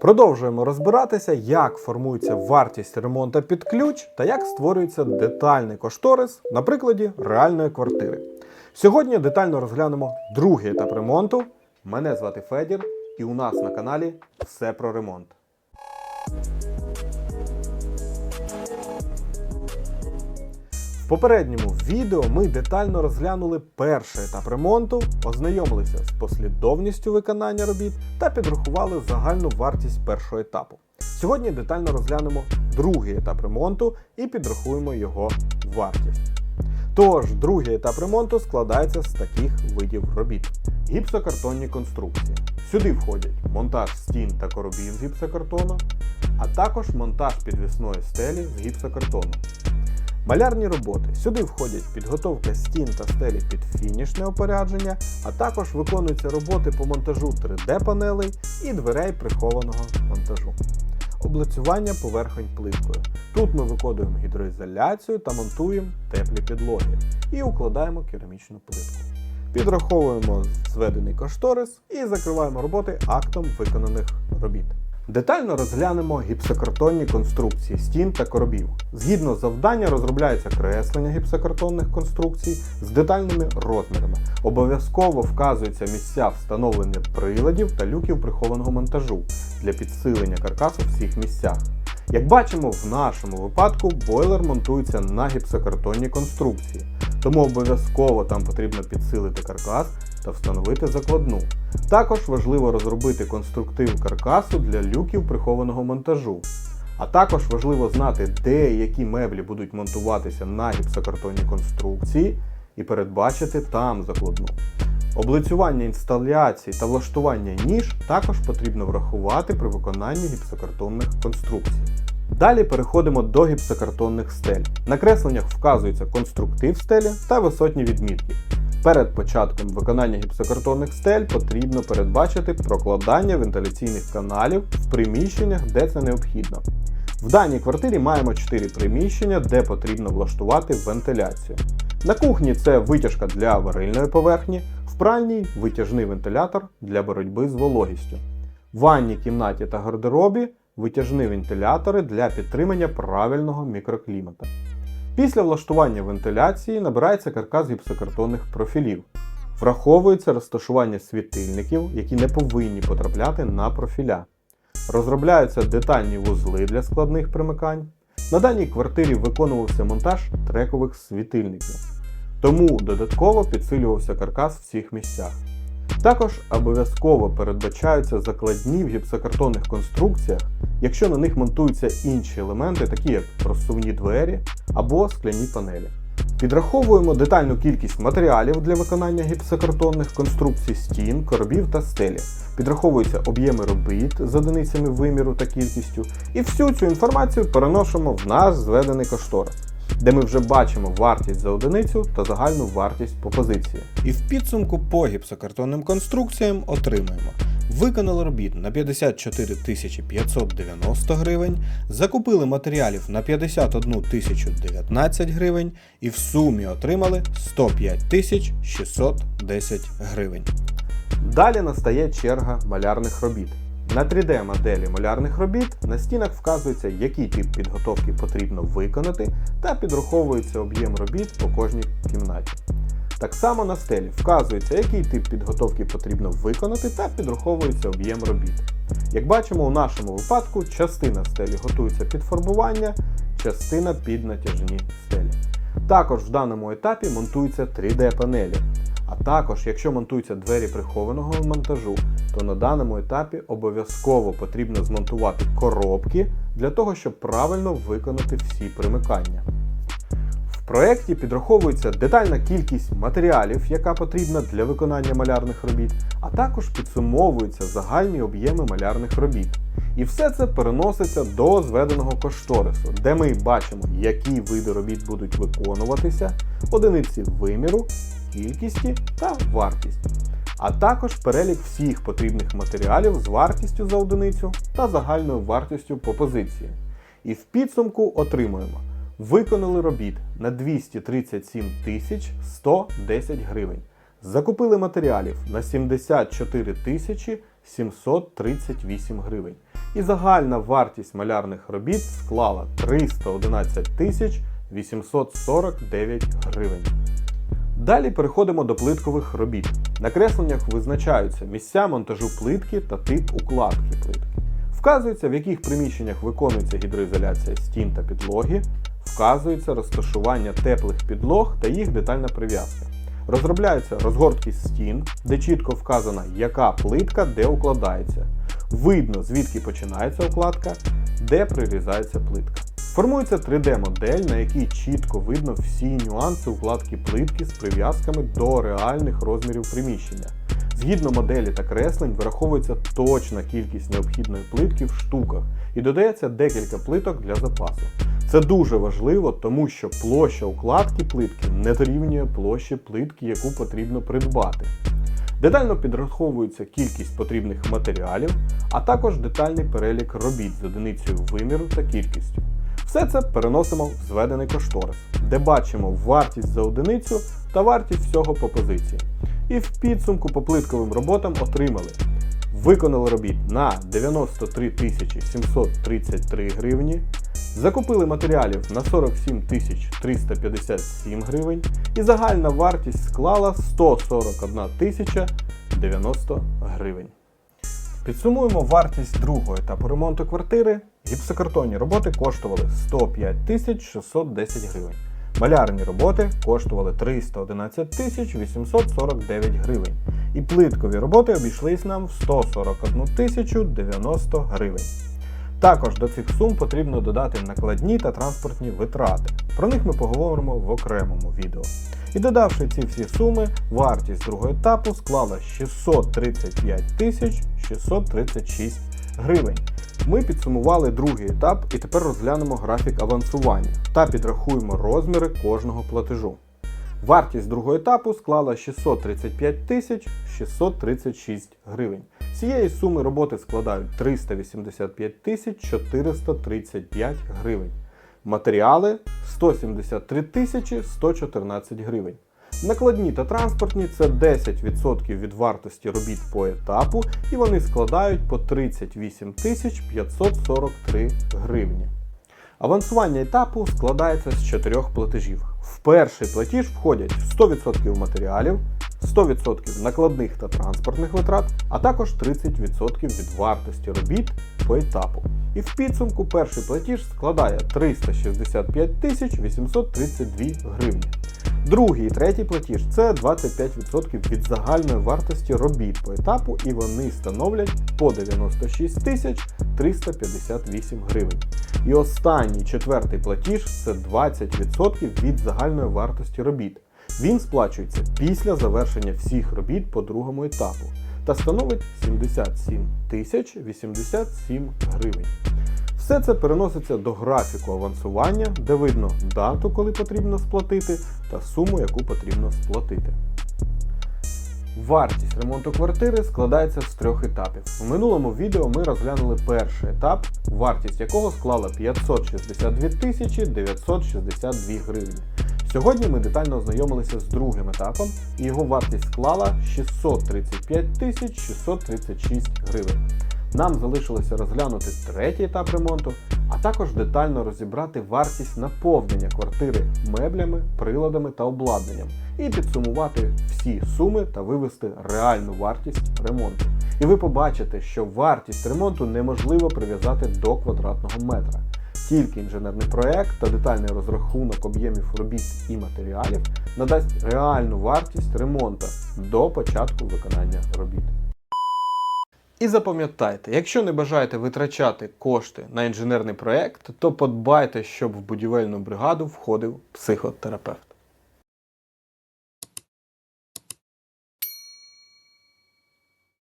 Продовжуємо розбиратися, як формується вартість ремонту під ключ та як створюється детальний кошторис на прикладі реальної квартири. Сьогодні детально розглянемо другий етап ремонту. Мене звати Федір, і у нас на каналі все про ремонт. Попередньому відео ми детально розглянули перший етап ремонту, ознайомилися з послідовністю виконання робіт та підрахували загальну вартість першого етапу. Сьогодні детально розглянемо другий етап ремонту і підрахуємо його вартість. Тож, другий етап ремонту складається з таких видів робіт: гіпсокартонні конструкції. Сюди входять монтаж стін та коробів з гіпсокартону, а також монтаж підвісної стелі з гіпсокартону. Малярні роботи. Сюди входять підготовка стін та стелі під фінішне опорядження, а також виконуються роботи по монтажу 3D-панелей і дверей прихованого монтажу. Облицювання поверхонь плиткою. Тут ми виконуємо гідроізоляцію та монтуємо теплі підлоги і укладаємо керамічну плитку. Підраховуємо зведений кошторис і закриваємо роботи актом виконаних робіт. Детально розглянемо гіпсокартонні конструкції стін та коробів. Згідно завдання розробляється креслення гіпсокартонних конструкцій з детальними розмірами. Обов'язково вказуються місця встановлення приладів та люків прихованого монтажу для підсилення каркасу в цих місцях. Як бачимо, в нашому випадку бойлер монтується на гіпсокартонні конструкції, тому обов'язково там потрібно підсилити каркас та встановити закладну. Також важливо розробити конструктив каркасу для люків прихованого монтажу. А також важливо знати, де які меблі будуть монтуватися на гіпсокартонні конструкції і передбачити там закладну. Облицювання інсталяцій та влаштування ніж також потрібно врахувати при виконанні гіпсокартонних конструкцій. Далі переходимо до гіпсокартонних стель. На кресленнях вказується конструктив стелі та висотні відмітки. Перед початком виконання гіпсокартонних стель потрібно передбачити прокладання вентиляційних каналів в приміщеннях, де це необхідно. В даній квартирі маємо 4 приміщення, де потрібно влаштувати вентиляцію. На кухні це витяжка для варильної поверхні, в пральній витяжний вентилятор для боротьби з вологістю. В ванній кімнаті та гардеробі витяжні вентилятори для підтримання правильного мікроклімата. Після влаштування вентиляції набирається каркас гіпсокартонних профілів. Враховується розташування світильників, які не повинні потрапляти на профіля. Розробляються детальні вузли для складних примикань. На даній квартирі виконувався монтаж трекових світильників. Тому додатково підсилювався каркас в цих місцях. Також обов'язково передбачаються закладні в гіпсокартонних конструкціях, якщо на них монтуються інші елементи, такі як розсувні двері або скляні панелі. Підраховуємо детальну кількість матеріалів для виконання гіпсокартонних конструкцій стін, коробів та стелі. Підраховуються об'єми робіт з одиницями виміру та кількістю, і всю цю інформацію переносимо в наш зведений кошторис де ми вже бачимо вартість за одиницю та загальну вартість по позиції. І в підсумку по гіпсокартонним конструкціям отримуємо. Виконали робіт на 54 590 гривень, закупили матеріалів на 51 019 гривень і в сумі отримали 105 610 гривень. Далі настає черга малярних робіт. На 3D-моделі малярних робіт на стінах вказується, який тип підготовки потрібно виконати, та підраховується об'єм робіт по кожній кімнаті. Так само на стелі вказується, який тип підготовки потрібно виконати, та підраховується об'єм робіт. Як бачимо, у нашому випадку частина стелі готується під фарбування, частина під натяжні стелі. Також в даному етапі монтуються 3D-панелі. А також, якщо монтуються двері прихованого монтажу, то на даному етапі обов'язково потрібно змонтувати коробки для того, щоб правильно виконати всі примикання. Проєкті підраховується детальна кількість матеріалів, яка потрібна для виконання малярних робіт, а також підсумовуються загальні об'єми малярних робіт. І все це переноситься до зведеного кошторису, де ми бачимо, які види робіт будуть виконуватися, одиниці виміру, кількісті та вартість. А також перелік всіх потрібних матеріалів з вартістю за одиницю та загальною вартістю по позиції. І в підсумку отримуємо. Виконали робіт на 237 110 гривень. Закупили матеріалів на 74 738 гривень. і загальна вартість малярних робіт склала 311 тисяч 849 гривень. Далі переходимо до плиткових робіт. На кресленнях визначаються місця монтажу плитки та тип укладки плитки. Вказується, в яких приміщеннях виконується гідроізоляція стін та підлоги, вказується розташування теплих підлог та їх детальна прив'язка. Розробляються розгортки стін, де чітко вказано, яка плитка де укладається. Видно, звідки починається укладка, де прирізається плитка. Формується 3D-модель, на якій чітко видно всі нюанси укладки плитки з прив'язками до реальних розмірів приміщення. Згідно моделі та креслень вираховується точна кількість необхідної плитки в штуках і додається декілька плиток для запасу. Це дуже важливо, тому що площа укладки плитки не дорівнює площі плитки, яку потрібно придбати. Детально підраховується кількість потрібних матеріалів, а також детальний перелік робіт з одиницею виміру та кількістю. Все це переносимо в зведений кошторис, де бачимо вартість за одиницю та вартість всього по позиції. І в підсумку по плитковим роботам отримали. Виконали робіт на 93 733 гривні, закупили матеріалів на 47 357 гривень і загальна вартість склала 141 тисяча 90 гривень. Підсумуємо вартість другого етапу ремонту квартири. Гіпсокартонні роботи коштували 105 610 гривень. Малярні роботи коштували 311 849 гривень. І плиткові роботи обійшлись нам в 141 тисячу 90 гривень. Також до цих сум потрібно додати накладні та транспортні витрати. Про них ми поговоримо в окремому відео. І додавши ці всі суми, вартість другого етапу склала 635 тисяч 636 гривень. Ми підсумували другий етап і тепер розглянемо графік авансування та підрахуємо розміри кожного платежу. Вартість другого етапу склала 635 тисяч 636 гривень. Цієї суми роботи складають 385 тисяч 435 гривень. Матеріали 173 тисячі 114 гривень. Накладні та транспортні це 10% від вартості робіт по етапу, і вони складають по 38 тисяч 543 гривні. Авансування етапу складається з чотирьох платежів. В перший платіж входять 100% матеріалів, 100% накладних та транспортних витрат, а також 30% від вартості робіт по етапу. І в підсумку перший платіж складає 365 тисяч 832 гривні. Другий і третій платіж це 25% від загальної вартості робіт по етапу, і вони становлять по 96 тисяч 358 гривень. І останній четвертий платіж це 20% від загальної вартості робіт. Він сплачується після завершення всіх робіт по другому етапу та становить 77 тисяч 87 гривень. Все це переноситься до графіку авансування, де видно дату, коли потрібно сплатити, та суму, яку потрібно сплатити. Вартість ремонту квартири складається з трьох етапів. У минулому відео ми розглянули перший етап, вартість якого склала 562 тисячі 962 гривні. Сьогодні ми детально ознайомилися з другим етапом, і його вартість склала 635 тисяч 636 гривень. Нам залишилося розглянути третій етап ремонту, а також детально розібрати вартість наповнення квартири меблями, приладами та обладнанням і підсумувати всі суми та вивести реальну вартість ремонту. І ви побачите, що вартість ремонту неможливо прив'язати до квадратного метра. Тільки інженерний проект та детальний розрахунок об'ємів робіт і матеріалів надасть реальну вартість ремонту до початку виконання робіт. І запам'ятайте, якщо не бажаєте витрачати кошти на інженерний проект, то подбайте, щоб в будівельну бригаду входив психотерапевт.